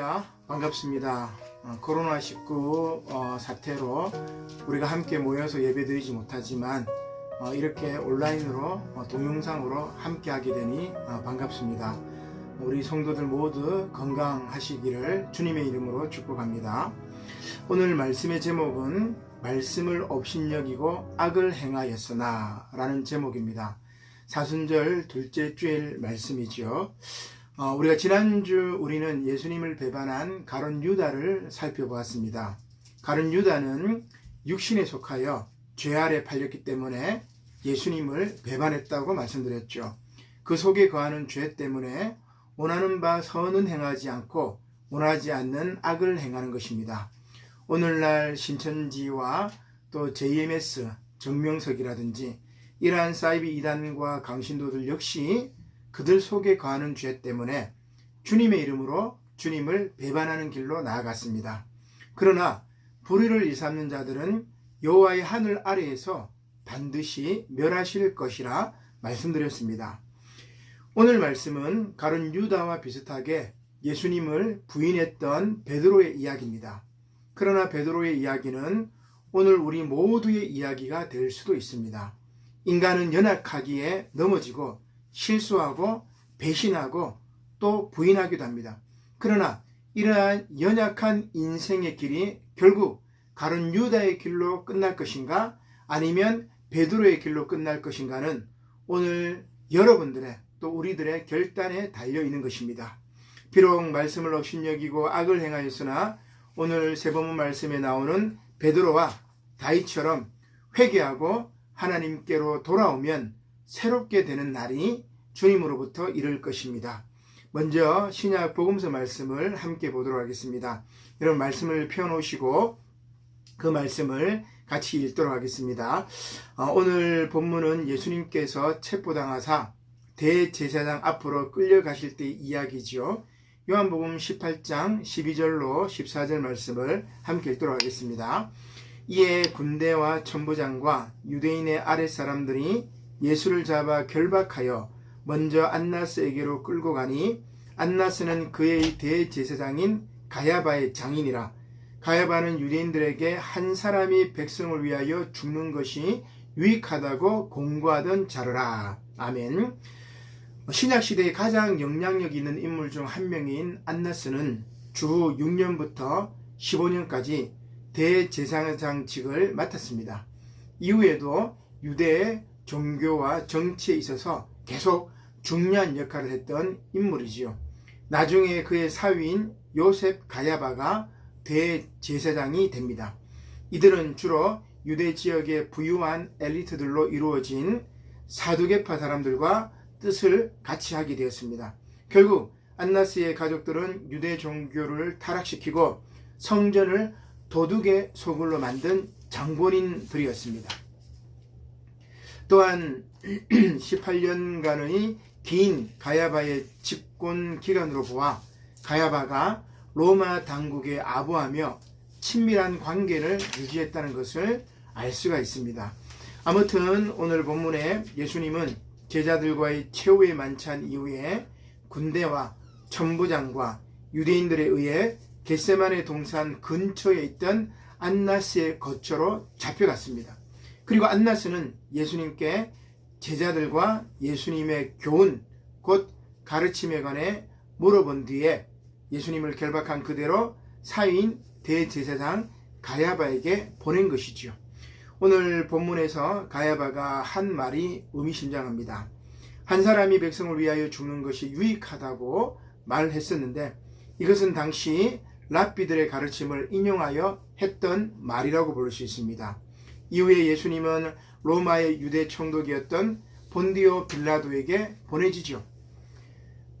할렐루야 반갑습니다. 어, 코로나19 어, 사태로 우리가 함께 모여서 예배드리지 못하지만 어, 이렇게 온라인으로 어, 동영상으로 함께 하게 되니 어, 반갑습니다. 우리 성도들 모두 건강하시기를 주님의 이름으로 축복합니다. 오늘 말씀의 제목은 말씀을 업신여기고 악을 행하였으나 라는 제목입니다. 사순절 둘째 주일 말씀이죠. 어, 우리가 지난주 우리는 예수님을 배반한 가론 유다를 살펴보았습니다. 가론 유다는 육신에 속하여 죄 아래 팔렸기 때문에 예수님을 배반했다고 말씀드렸죠. 그 속에 거하는 죄 때문에 원하는 바 선은 행하지 않고 원하지 않는 악을 행하는 것입니다. 오늘날 신천지와 또 JMS 정명석이라든지 이러한 사이비 이단과 강신도들 역시 그들 속에 거하는 죄 때문에 주님의 이름으로 주님을 배반하는 길로 나아갔습니다. 그러나 불의를 일삼는 자들은 여호와의 하늘 아래에서 반드시 멸하실 것이라 말씀드렸습니다. 오늘 말씀은 가론 유다와 비슷하게 예수님을 부인했던 베드로의 이야기입니다. 그러나 베드로의 이야기는 오늘 우리 모두의 이야기가 될 수도 있습니다. 인간은 연약하기에 넘어지고 실수하고 배신하고 또 부인하기도 합니다. 그러나 이러한 연약한 인생의 길이 결국 가론 유다의 길로 끝날 것인가 아니면 베드로의 길로 끝날 것인가는 오늘 여러분들의 또 우리들의 결단에 달려 있는 것입니다. 비록 말씀을 업신여기고 악을 행하였으나 오늘 세번문 말씀에 나오는 베드로와 다이처럼 회개하고 하나님께로 돌아오면 새롭게 되는 날이 주님으로부터 이를 것입니다. 먼저 신약 복음서 말씀을 함께 보도록 하겠습니다. 여러분 말씀을 펴놓으시고 그 말씀을 같이 읽도록 하겠습니다. 어, 오늘 본문은 예수님께서 체포당하사 대제사장 앞으로 끌려가실 때 이야기지요. 요한복음 18장 12절로 14절 말씀을 함께 읽도록 하겠습니다. 이에 군대와 천부장과 유대인의 아랫사람들이 예수를 잡아 결박하여 먼저 안나스에게로 끌고 가니 안나스는 그의 대제사장인 가야바의 장인이라 가야바는 유대인들에게 한 사람이 백성을 위하여 죽는 것이 유익하다고 공고하던 자르라. 아멘. 신약 시대에 가장 영향력 있는 인물 중 한 명인 안나스는 주 6년부터 15년까지 대제사장직을 맡았습니다. 이후에도 유대의 종교와 정치에 있어서 계속 중요한 역할을 했던 인물이지요. 나중에 그의 사위인 요셉 가야바가 대제사장이 됩니다. 이들은 주로 유대 지역의 부유한 엘리트들로 이루어진 사두개파 사람들과 뜻을 같이 하게 되었습니다. 결국 안나스의 가족들은 유대 종교를 타락시키고 성전을 도둑의 소굴로 만든 장본인들이었습니다. 또한 18년간의 긴 가야바의 집권 기간으로 보아 가야바가 로마 당국에 아부하며 친밀한 관계를 유지했다는 것을 알 수가 있습니다. 아무튼 오늘 본문에 예수님은 제자들과의 최후의 만찬 이후에 군대와 천부장과 유대인들에 의해 겟세만의 동산 근처에 있던 안나스의 거처로 잡혀갔습니다. 그리고 안나스는 예수님께 제자들과 예수님의 교훈, 곧 가르침에 관해 물어본 뒤에 예수님을 결박한 그대로 사위인 대제사장 가야바에게 보낸 것이지요. 오늘 본문에서 가야바가 한 말이 의미심장합니다. 한 사람이 백성을 위하여 죽는 것이 유익하다고 말했었는데 이것은 당시 랍비들의 가르침을 인용하여 했던 말이라고 볼 수 있습니다. 이후에 예수님은 로마의 유대 총독이었던 본디오 빌라도에게 보내지죠.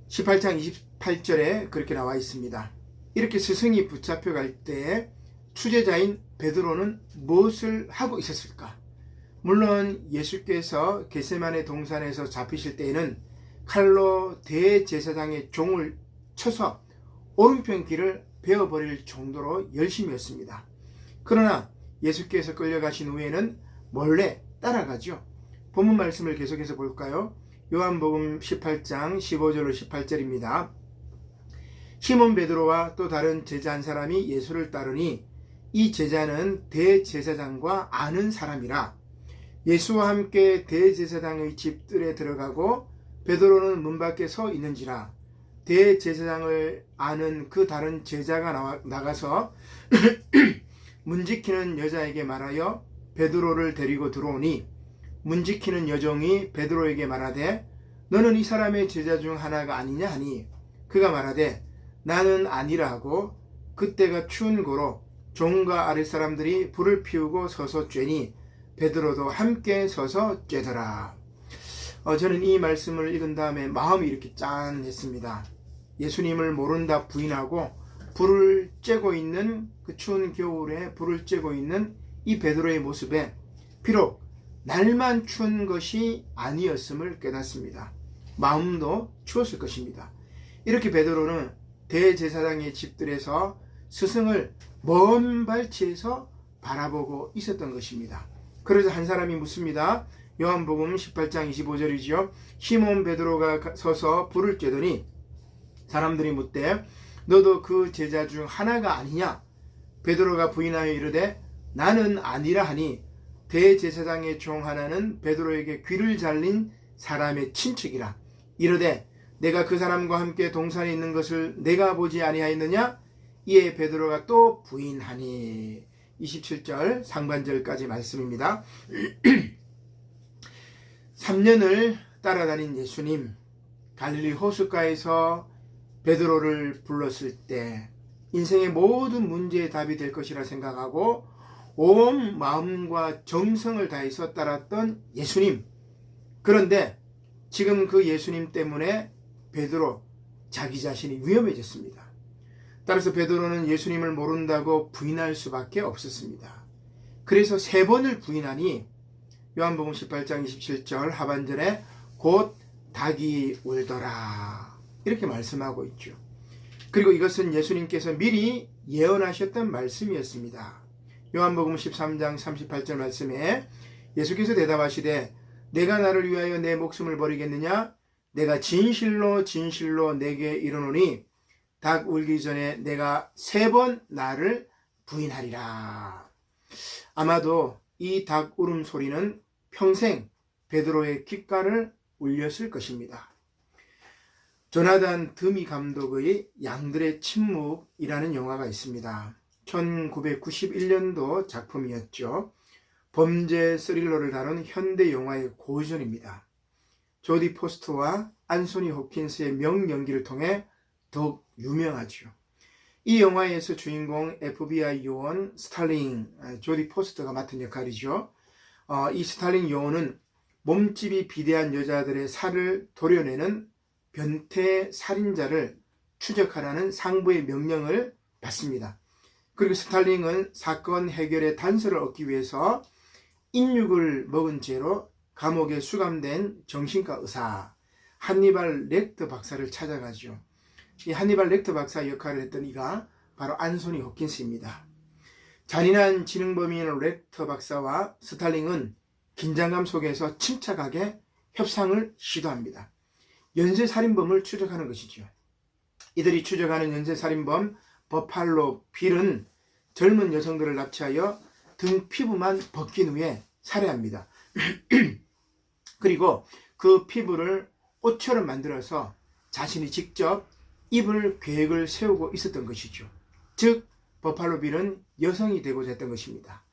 18장 28절에 그렇게 나와 있습니다. 이렇게 스승이 붙잡혀 갈때 추제자인 베드로는 무엇을 하고 있었을까? 물론 예수께서 게세만의 동산에서 잡히실 때에는 칼로 대제사장의 종을 쳐서 오른편 길을 베어버릴 정도로 열심이었습니다. 그러나 예수께서 끌려가신 후에는 몰래 따라가죠. 본문 말씀을 계속해서 볼까요? 요한복음 18장 15절로 18절입니다. 시몬 베드로와 또 다른 제자 한 사람이 예수를 따르니 이 제자는 대제사장과 아는 사람이라 예수와 함께 대제사장의 집들에 들어가고 베드로는 문 밖에 서 있는지라 대제사장을 아는 그 다른 제자가 나와, 나가서 문 지키는 여자에게 말하여 베드로를 데리고 들어오니 문 지키는 여종이 베드로에게 말하되 너는 이 사람의 제자 중 하나가 아니냐 하니 그가 말하되 나는 아니라 하고 그때가 추운 고로 종과 아랫 사람들이 불을 피우고 서서 쬐니 베드로도 함께 서서 쬐더라. 어, 저는 이 말씀을 읽은 다음에 마음이 이렇게 짠했습니다. 예수님을 모른다 부인하고 불을 쬐고 있는 그 추운 겨울에 불을 쬐고 있는 이 베드로의 모습에 비록 날만 추운 것이 아니었음을 깨닫습니다. 마음도 추웠을 것입니다. 이렇게 베드로는 대제사장의 집들에서 스승을 먼 발치에서 바라보고 있었던 것입니다. 그러자 한 사람이 묻습니다. 요한복음 18장 25절이지요. 시몬 베드로가 서서 불을 쬐더니 사람들이 묻되 너도 그 제자 중 하나가 아니냐? 베드로가 부인하여 이르되 나는 아니라 하니 대제사장의 종 하나는 베드로에게 귀를 잘린 사람의 친척이라 이르되 내가 그 사람과 함께 동산에 있는 것을 내가 보지 아니하였느냐? 이에 베드로가 또 부인하니 27절 상반절까지 말씀입니다. 3년을 따라다닌 예수님 갈릴리 호숫가에서 베드로를 불렀을 때 인생의 모든 문제의 답이 될 것이라 생각하고 온 마음과 정성을 다해서 따랐던 예수님. 그런데 지금 그 예수님 때문에 베드로 자기 자신이 위험해졌습니다. 따라서 베드로는 예수님을 모른다고 부인할 수밖에 없었습니다. 그래서 세 번을 부인하니 요한복음 18장 27절 하반절에 곧 닭이 울더라. 이렇게 말씀하고 있죠. 그리고 이것은 예수님께서 미리 예언하셨던 말씀이었습니다. 요한복음 13장 38절 말씀에 예수께서 대답하시되 내가 나를 위하여 내 목숨을 버리겠느냐? 내가 진실로 진실로 내게 이르노니 닭 울기 전에 내가 세 번 나를 부인하리라. 아마도 이 닭 울음 소리는 평생 베드로의 귓가를 울렸을 것입니다. 조나단 드미 감독의 양들의 침묵이라는 영화가 있습니다. 1991년도 작품이었죠. 범죄 스릴러를 다룬 현대 영화의 고전입니다. 조디 포스트와 안소니 호킨스의 명연기를 통해 더욱 유명하죠. 이 영화에서 주인공 FBI 요원 스탈링 아, 조디 포스터가 맡은 역할이죠. 어, 이 스탈링 요원은 몸집이 비대한 여자들의 살을 도려내는 변태 살인자를 추적하라는 상부의 명령을 받습니다. 그리고 스탈링은 사건 해결의 단서를 얻기 위해서 인육을 먹은 죄로 감옥에 수감된 정신과 의사 한니발 렉터 박사를 찾아가죠. 이 한니발 렉터 박사 역할을 했던 이가 바로 안소니 호킨스입니다. 잔인한 지능범인 렉터 박사와 스탈링은 긴장감 속에서 침착하게 협상을 시도합니다. 연쇄살인범을 추적하는 것이죠. 이들이 추적하는 연쇄살인범 버팔로 빌은 젊은 여성들을 납치하여 등 피부만 벗긴 후에 살해합니다. 그리고 그 피부를 옷처럼 만들어서 자신이 직접 입을 계획을 세우고 있었던 것이죠. 즉, 버팔로 빌은 여성이 되고자 했던 것입니다.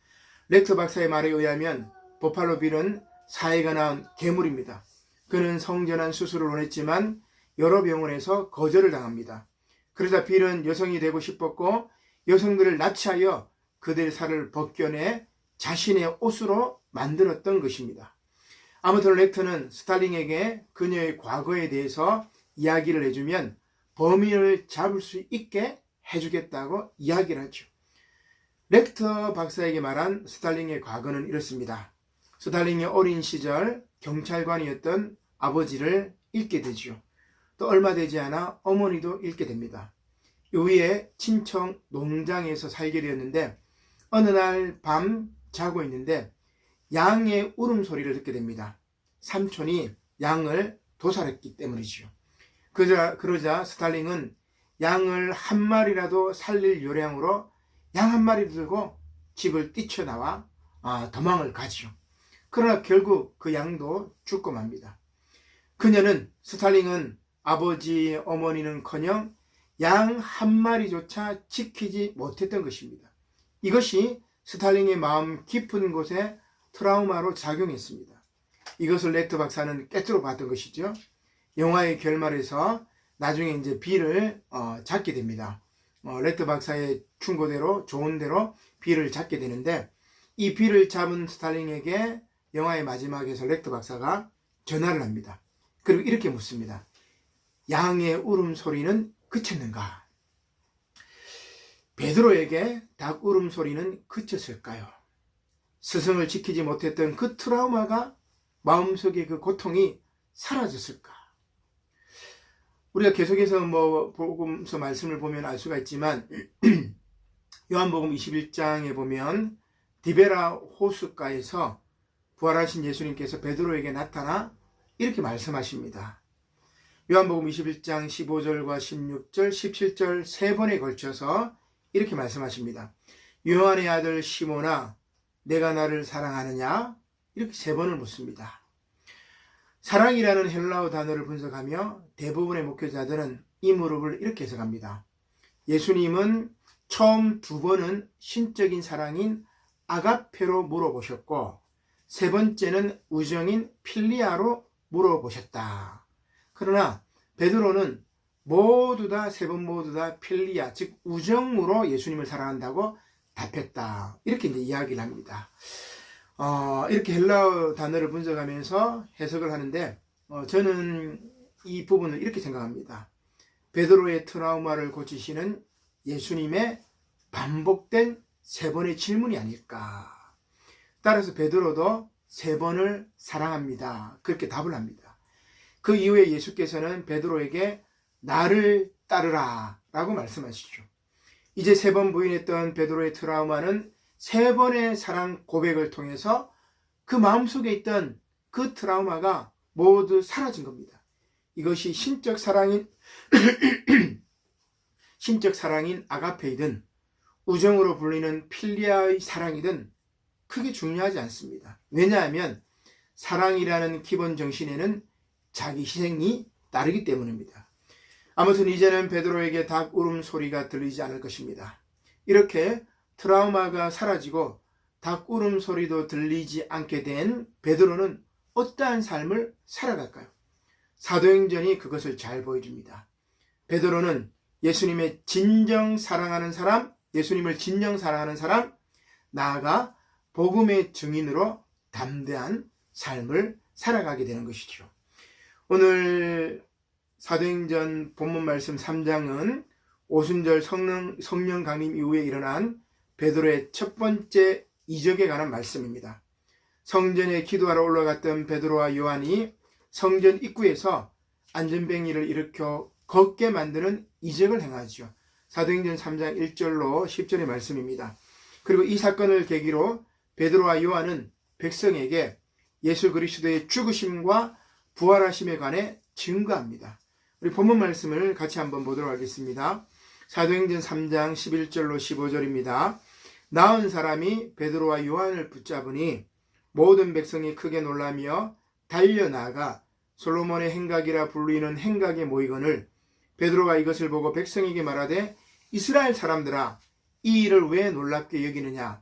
렉터 박사의 말에 의하면 버팔로 빌은 사회가 낳은 괴물입니다. 그는 성전환 수술을 원했지만 여러 병원에서 거절을 당합니다. 그러자 빌은 여성이 되고 싶었고 여성들을 납치하여 그들의 살을 벗겨내 자신의 옷으로 만들었던 것입니다. 아무튼 렉터는 스탈링에게 그녀의 과거에 대해서 이야기를 해주면 범인을 잡을 수 있게 해주겠다고 이야기를 하죠. 렉터 박사에게 말한 스탈링의 과거는 이렇습니다. 스탈링의 어린 시절 경찰관이었던 아버지를 잃게 되죠. 또 얼마 되지 않아 어머니도 잃게 됩니다. 이후에 친척 농장에서 살게 되었는데 어느 날 밤 자고 있는데 양의 울음소리를 듣게 됩니다. 삼촌이 양을 도살했기 때문이지요. 그러자, 그러자 스탈링은 양을 한 마리라도 살릴 요량으로 양 한 마리 들고 집을 뛰쳐나와 아, 도망을 가지요. 그러나 결국 그 양도 죽고 맙니다. 그녀는 스탈링은 아버지 어머니는커녕 양 한 마리조차 지키지 못했던 것입니다. 이것이 스탈링의 마음 깊은 곳에 트라우마로 작용했습니다. 이것을 렉트 박사는 깨뜨려 봤던 것이죠. 영화의 결말에서 나중에 이제 비를 어, 잡게 됩니다. 어, 렉트 박사의 충고대로 좋은 대로 비를 잡게 되는데 이 비를 잡은 스탈링에게 영화의 마지막에서 렉트 박사가 전화를 합니다. 그리고 이렇게 묻습니다. 양의 울음소리는 그쳤는가? 베드로에게 닭 울음소리는 그쳤을까요? 스승을 지키지 못했던 그 트라우마가 마음속의 그 고통이 사라졌을까? 우리가 계속해서 뭐 복음서 말씀을 보면 알 수가 있지만 요한복음 21장에 보면 디베라 호숫가에서 부활하신 예수님께서 베드로에게 나타나 이렇게 말씀하십니다. 요한복음 21장 15절과 16절, 17절 세 번에 걸쳐서 이렇게 말씀하십니다. 요한의 아들 시모나 내가 나를 사랑하느냐? 이렇게 세 번을 묻습니다. 사랑이라는 헬라어 단어를 분석하며 대부분의 목회자들은 이 무릎을 이렇게 해석합니다. 예수님은 처음 두 번은 신적인 사랑인 아가페로 물어보셨고 세 번째는 우정인 필리아로 물어보셨다. 그러나 베드로는 모두 다 세 번 모두 다 필리아 즉 우정으로 예수님을 사랑한다고 답했다. 이렇게 이제 이야기를 합니다. 어, 이렇게 헬라어 단어를 분석하면서 해석을 하는데 어, 저는 이 부분을 이렇게 생각합니다. 베드로의 트라우마를 고치시는 예수님의 반복된 세 번의 질문이 아닐까. 따라서 베드로도 세 번을 사랑합니다. 그렇게 답을 합니다. 그 이후에 예수께서는 베드로에게 나를 따르라 라고 말씀하시죠. 이제 세 번 부인했던 베드로의 트라우마는 세 번의 사랑 고백을 통해서 그 마음속에 있던 그 트라우마가 모두 사라진 겁니다. 이것이 신적 사랑인 신적 사랑인 아가페이든 우정으로 불리는 필리아의 사랑이든 크게 중요하지 않습니다. 왜냐하면 사랑이라는 기본 정신에는 자기 희생이 따르기 때문입니다. 아무튼 이제는 베드로에게 닭 울음 소리가 들리지 않을 것입니다. 이렇게 트라우마가 사라지고 닭 울음 소리도 들리지 않게 된 베드로는 어떠한 삶을 살아갈까요? 사도행전이 그것을 잘 보여줍니다. 베드로는 예수님의 진정 사랑하는 사람, 예수님을 진정 사랑하는 사람, 나아가 복음의 증인으로 담대한 삶을 살아가게 되는 것이죠. 오늘 사도행전 본문 말씀 3장은 오순절 성령, 성령 강림 이후에 일어난 베드로의 첫 번째 이적에 관한 말씀입니다. 성전에 기도하러 올라갔던 베드로와 요한이 성전 입구에서 안전뱅이를 일으켜 걷게 만드는 이적을 행하죠. 사도행전 3장 1절로 10절의 말씀입니다. 그리고 이 사건을 계기로 베드로와 요한은 백성에게 예수 그리스도의 죽으심과 부활하심에 관해 증거합니다. 우리 본문 말씀을 같이 한번 보도록 하겠습니다. 사도행전 3장 11절로 15절입니다. 나은 사람이 베드로와 요한을 붙잡으니 모든 백성이 크게 놀라며 달려나가 솔로몬의 행각이라 불리는 행각에 모이거늘 베드로가 이것을 보고 백성에게 말하되 이스라엘 사람들아 이 일을 왜 놀랍게 여기느냐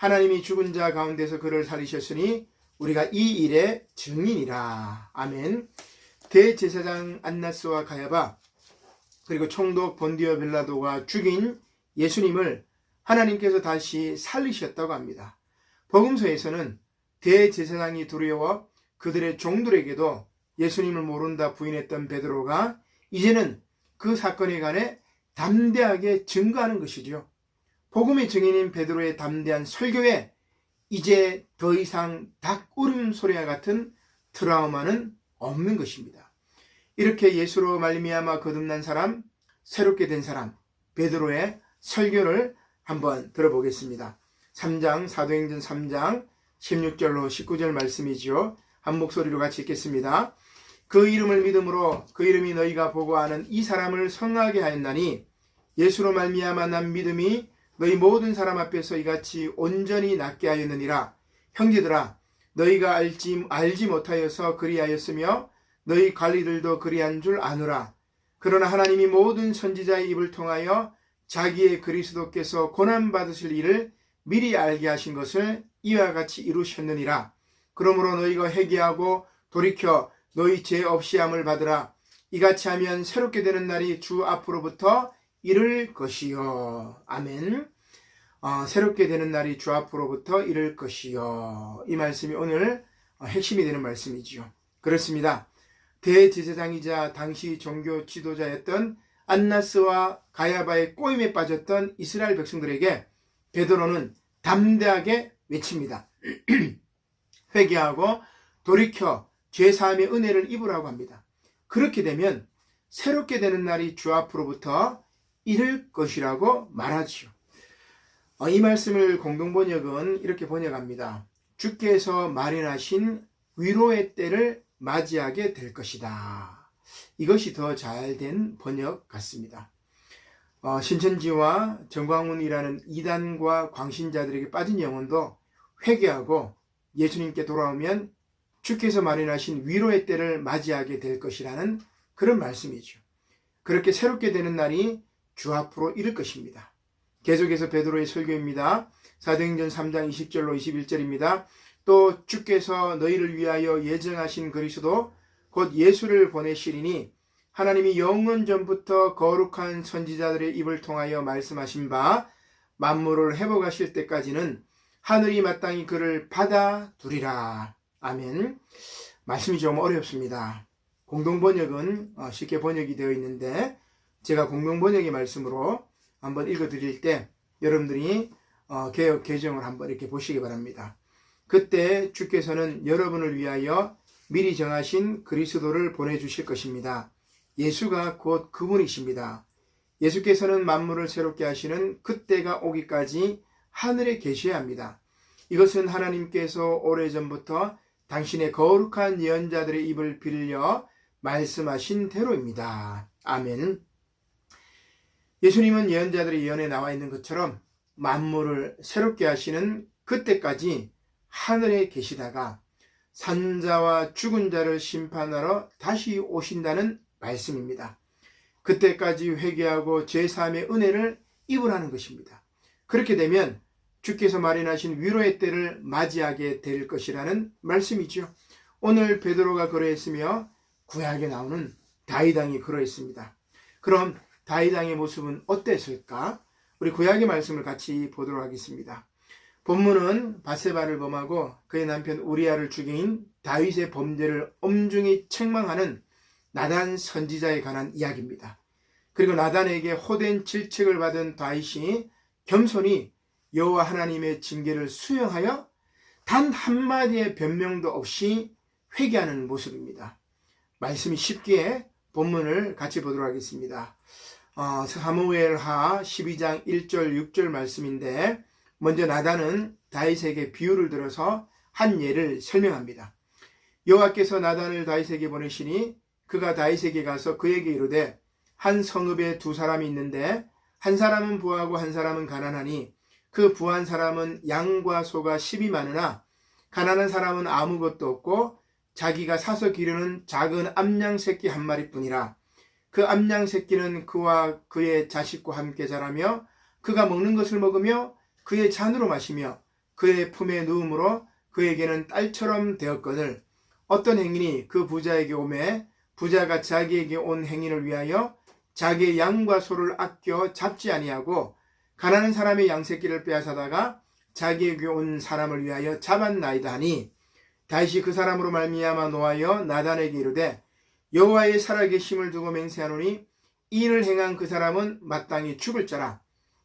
하나님이 죽은 자 가운데서 그를 살리셨으니 우리가 이 일의 증인이라. 아멘. 대제사장 안나스와 가야바 그리고 총독 본디어 빌라도가 죽인 예수님을 하나님께서 다시 살리셨다고 합니다. 복음서에서는 대제사장이 두려워 그들의 종들에게도 예수님을 모른다 부인했던 베드로가 이제는 그 사건에 관해 담대하게 증거하는 것이지요. 복음의 증인인 베드로의 담대한 설교에 이제 더 이상 닭 울음소리와 같은 트라우마는 없는 것입니다. 이렇게 예수로 말미암아 거듭난 사람, 새롭게 된 사람, 베드로의 설교를 한번 들어보겠습니다. 3장 사도행전 3장 16절로 19절 말씀이지요. 한 목소리로 같이 읽겠습니다. 그 이름을 믿음으로 그 이름이 너희가 보고 아는 이 사람을 성하게 하였나니 예수로 말미암아 난 믿음이 너희 모든 사람 앞에서 이같이 온전히 낫게 하였느니라. 형제들아 너희가 알지 알지 못하여서 그리하였으며 너희 관리들도 그리한 줄 아노라. 그러나 하나님이 모든 선지자의 입을 통하여 자기의 그리스도께서 고난 받으실 일을 미리 알게 하신 것을 이와 같이 이루셨느니라. 그러므로 너희가 회개하고 돌이켜 너희 죄 없이 함을 받으라. 이같이 하면 새롭게 되는 날이 주 앞으로부터 이를 것이요. 아멘. 어, 새롭게 되는 날이 주 앞으로부터 이를 것이요. 이 말씀이 오늘 어, 핵심이 되는 말씀이지요. 그렇습니다. 대제사장이자 당시 종교 지도자였던 안나스와 가야바의 꼬임에 빠졌던 이스라엘 백성들에게 베드로는 담대하게 외칩니다. 회개하고 돌이켜 죄 사함의 은혜를 입으라고 합니다. 그렇게 되면 새롭게 되는 날이 주 앞으로부터 이를 것이라고 말하지요. 어, 이 말씀을 공동번역은 이렇게 번역합니다. 주께서 마련하신 위로의 때를 맞이하게 될 것이다. 이것이 더 잘 된 번역 같습니다. 어, 신천지와 정광훈이라는 이단과 광신자들에게 빠진 영혼도 회개하고 예수님께 돌아오면 주께서 마련하신 위로의 때를 맞이하게 될 것이라는 그런 말씀이죠. 그렇게 새롭게 되는 날이 주 앞으로 이를 것입니다. 계속해서 베드로의 설교입니다. 사도행전 3장 20절로 21절입니다. 또 주께서 너희를 위하여 예정하신 그리스도 곧 예수를 보내시리니 하나님이 영원 전부터 거룩한 선지자들의 입을 통하여 말씀하신 바 만물을 회복하실 때까지는 하늘이 마땅히 그를 받아두리라. 아멘. 말씀이 좀 어렵습니다. 공동번역은 어, 쉽게 번역이 되어 있는데 제가 공동번역의 말씀으로 한번 읽어드릴 때 여러분들이 어, 개혁 개정을 한번 이렇게 보시기 바랍니다. 그때 주께서는 여러분을 위하여 미리 정하신 그리스도를 보내주실 것입니다. 예수가 곧 그분이십니다. 예수께서는 만물을 새롭게 하시는 그때가 오기까지 하늘에 계셔야 합니다. 이것은 하나님께서 오래전부터 당신의 거룩한 예언자들의 입을 빌려 말씀하신 대로입니다. 아멘. 예수님은 예언자들의 예언에 나와 있는 것처럼 만물을 새롭게 하시는 그때까지 하늘에 계시다가 산자와 죽은 자를 심판하러 다시 오신다는 말씀입니다. 그때까지 회개하고 제3의 은혜를 입으라는 것입니다. 그렇게 되면 주께서 마련하신 위로의 때를 맞이하게 될 것이라는 말씀이죠. 오늘 베드로가 그러했으며 구약에 나오는 다이당이 그러했습니다. 그럼 다이당의 모습은 어땠을까? 우리 구약의 말씀을 같이 보도록 하겠습니다. 본문은 바세바를 범하고 그의 남편 우리아를 죽인 다윗의 범죄를 엄중히 책망하는 나단 선지자에 관한 이야기입니다. 그리고 나단에게 호된 질책을 받은 다윗이 겸손히 여호와 하나님의 징계를 수용하여 단 한마디의 변명도 없이 회개하는 모습입니다. 말씀이 쉽게 본문을 같이 보도록 하겠습니다. 어, 사무엘하 12장 1절 6절 말씀인데 먼저 나단은 다윗에게 비유를 들어서 한 예를 설명합니다. 여호와께서 나단을 다윗에게 보내시니 그가 다윗에게 가서 그에게 이르되 한 성읍에 두 사람이 있는데 한 사람은 부하고 한 사람은 가난하니 그 부한 사람은 양과 소가 10이 많으나 가난한 사람은 아무것도 없고 자기가 사서 기르는 작은 암양 새끼 한 마리뿐이라 그 암양 새끼는 그와 그의 자식과 함께 자라며 그가 먹는 것을 먹으며 그의 잔으로 마시며 그의 품에 누움으로 그에게는 딸처럼 되었거늘. 어떤 행인이 그 부자에게 오매 부자가 자기에게 온 행인을 위하여 자기의 양과 소를 아껴 잡지 아니하고 가난한 사람의 양새끼를 빼앗아다가 자기에게 온 사람을 위하여 잡았나이다 하니 다시 그 사람으로 말미암아 노하여 나단에게 이르되 여호와의 살아계심을 두고 맹세하노니 이 일을 행한 그 사람은 마땅히 죽을 자라.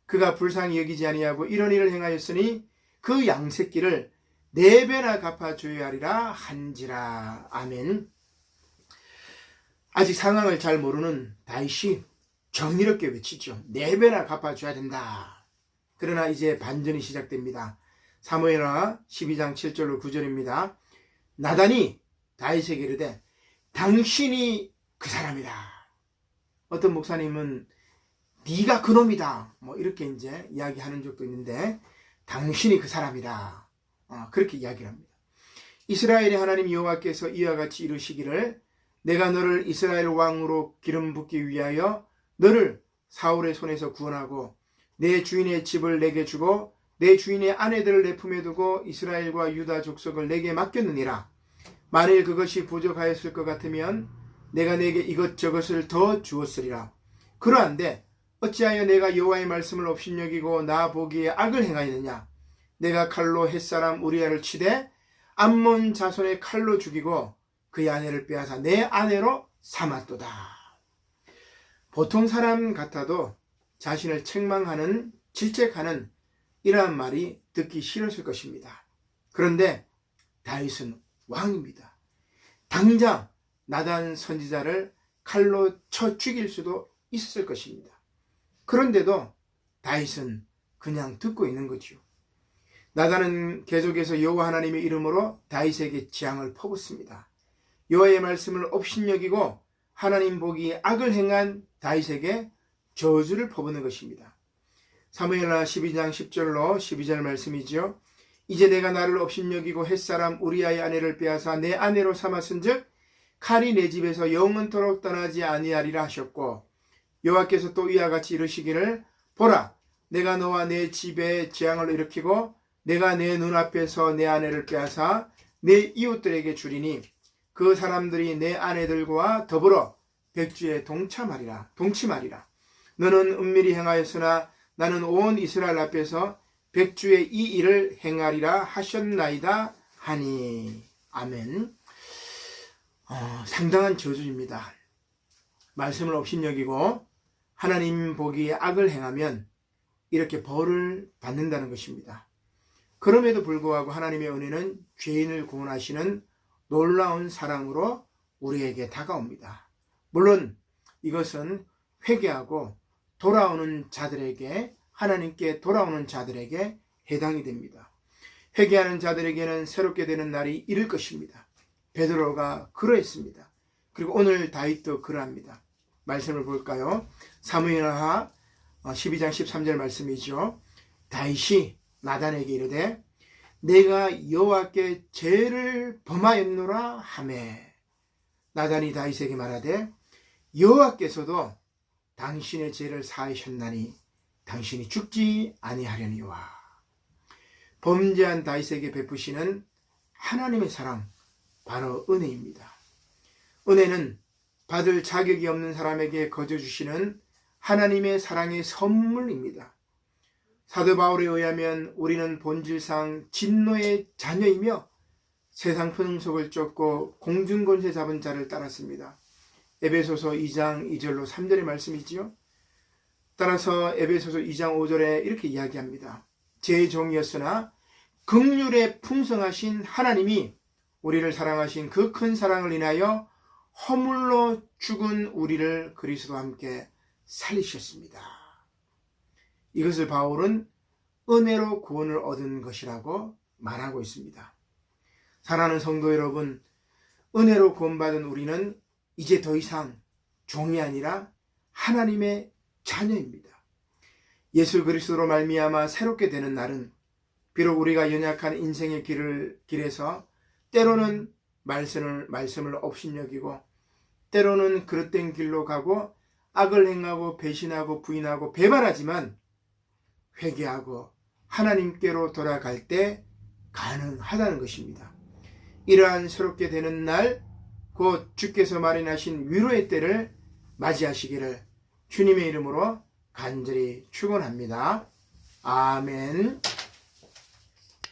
그가 불쌍히 여기지 아니하고 이런 일을 행하였으니 그 양새끼를 네 배나 갚아줘야 하리라 한지라. 아멘. 아직 상황을 잘 모르는 다윗이 정의롭게 외치죠. 네 배나 갚아줘야 된다. 그러나 이제 반전이 시작됩니다. 사무엘하 12장 7절로 9절입니다. 나단이 다윗에게 이르되 당신이 그 사람이다. 어떤 목사님은 네가 그놈이다. 뭐 이렇게 이제 이야기하는 적도 있는데 당신이 그 사람이다. 어, 그렇게 이야기를 합니다. 이스라엘의 하나님 여호와께서 이와 같이 이르시기를 내가 너를 이스라엘 왕으로 기름 붓기 위하여 너를 사울의 손에서 구원하고 내 주인의 집을 내게 주고 내 주인의 아내들을 내 품에 두고 이스라엘과 유다 족속을 내게 맡겼느니라. 만일 그것이 부족하였을 것 같으면 내가 내게 이것저것을 더 주었으리라. 그러한데 어찌하여 내가 여호와의 말씀을 업신여기고 나 보기에 악을 행하였느냐? 내가 칼로 햇사람 우리아를 치되 암몬 자손의 칼로 죽이고 그의 아내를 빼앗아 내 아내로 삼았도다. 보통 사람 같아도 자신을 책망하는 질책하는 이러한 말이 듣기 싫었을 것입니다. 그런데 다윗은 왕입니다. 당장 나단 선지자를 칼로 쳐 죽일 수도 있었을 것입니다. 그런데도 다윗은 그냥 듣고 있는 거지요. 나단은 계속해서 여호와 하나님의 이름으로 다윗에게 재앙을 퍼붓습니다. 여호와의 말씀을 업신여기고 하나님 보기 악을 행한 다윗에게 저주를 퍼붓는 것입니다. 사무엘하 12장 10절로 12절 말씀이지요. 이제 내가 나를 업신여기고 햇사람 우리아의 아내를 빼앗아 내 아내로 삼았은즉 칼이 내 집에서 영원토록 떠나지 아니하리라 하셨고 여호와께서 또 이와 같이 이르시기를 보라 내가 너와 내 집에 재앙을 일으키고 내가 내 눈앞에서 내 아내를 빼앗아 내 이웃들에게 주리니 그 사람들이 내 아내들과 더불어 백주에 동참하리라 동침하리라. 너는 은밀히 행하였으나 나는 온 이스라엘 앞에서 백주의 이 일을 행하리라 하셨나이다 하니 아멘. 어, 상당한 저주입니다. 말씀을 업신여기고 하나님 보기에 악을 행하면 이렇게 벌을 받는다는 것입니다. 그럼에도 불구하고 하나님의 은혜는 죄인을 구원하시는 놀라운 사랑으로 우리에게 다가옵니다. 물론 이것은 회개하고 돌아오는 자들에게 하나님께 돌아오는 자들에게 해당이 됩니다. 회개하는 자들에게는 새롭게 되는 날이 이를 것입니다. 베드로가 그러했습니다. 그리고 오늘 다윗도 그러합니다. 말씀을 볼까요? 사무엘하 12장 13절 말씀이죠. 다윗이 나단에게 이르되 내가 여호와께 죄를 범하였노라 하매 나단이 다윗에게 말하되 여호와께서도 당신의 죄를 사하셨나니 당신이 죽지 아니하려니와 범죄한 다윗에게 베푸시는 하나님의 사랑 바로 은혜입니다. 은혜는 받을 자격이 없는 사람에게 거저 주시는 하나님의 사랑의 선물입니다. 사도 바울에 의하면 우리는 본질상 진노의 자녀이며 세상 풍속을 쫓고 공중권세 잡은 자를 따랐습니다. 에베소서 2장 2절로 3절의 말씀이지요. 따라서 에베소서 2장 5절에 이렇게 이야기합니다. 제 종이었으나 극률에 풍성하신 하나님이 우리를 사랑하신 그 큰 사랑을 인하여 허물로 죽은 우리를 그리스도와 함께 살리셨습니다. 이것을 바울은 은혜로 구원을 얻은 것이라고 말하고 있습니다. 사랑하는 성도 여러분, 은혜로 구원받은 우리는 이제 더 이상 종이 아니라 하나님의 자녀입니다. 예수 그리스도로 말미암아 새롭게 되는 날은 비록 우리가 연약한 인생의 길을 길에서 때로는 말씀을 말씀을 업신여기고 때로는 그릇된 길로 가고 악을 행하고 배신하고 부인하고 배반하지만 회개하고 하나님께로 돌아갈 때 가능하다는 것입니다. 이러한 새롭게 되는 날, 곧 주께서 마련하신 위로의 때를 맞이하시기를 주님의 이름으로 간절히 축원합니다. 아멘.